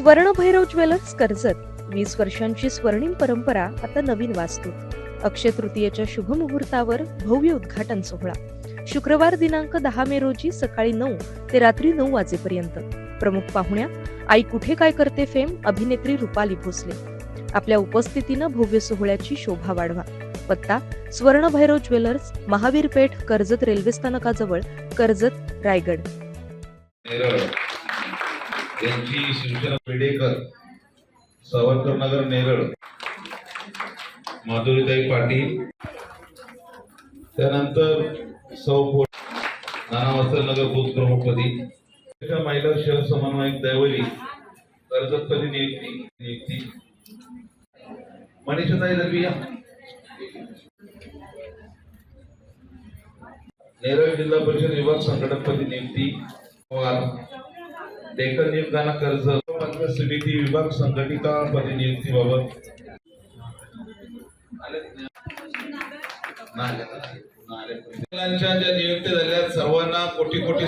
स्वर्णभैरव jewellers Karjat. वीस वर्षांची स्वर्णिम परंपरा आता नवीन वास्तू. अक्षय तृतीयेच्या शुभ मुहूर्तावर भव्य उद्घाटन सोहळा. शुक्रवार दिनांक दहा मे रोजी सकाळी नऊ ते रात्री नऊ वाजेपर्यंत. प्रमुख पाहुण्या आई कुठे काय करते फेम? अभिनेत्री रुपाली भोसले. आपल्या उपस्थितीनं भव्य सोहळ्याची शोभा वाढवा. पत्ता स्वर्णभैरव ज्वेलर्स महावीर पेठ कर्जत रेल्वे स्थानकाजवळ कर्जत रायगड. यांची शिवसेना पेडेकर सावरकर नगर नेरळ माधुरीताई पाटील त्यानंतर सौ नाना वस्त्र नगर बूथ प्रमुखपदी महिला शहर समन्वयक दैवली कर्जतपदी नियुक्ती नियुक्ती. मनीषाताई दरवी नेरळ जिल्हा परिषद विभाग संघटकपदी नियुक्ती. पवार. डेक्कन नियुक्ताना कर्ज पंचायत समिती विभाग संघटिता पदी नियुक्तीबाबत ज्या नियुक्ती झाल्या सर्वांना कोटी कोटी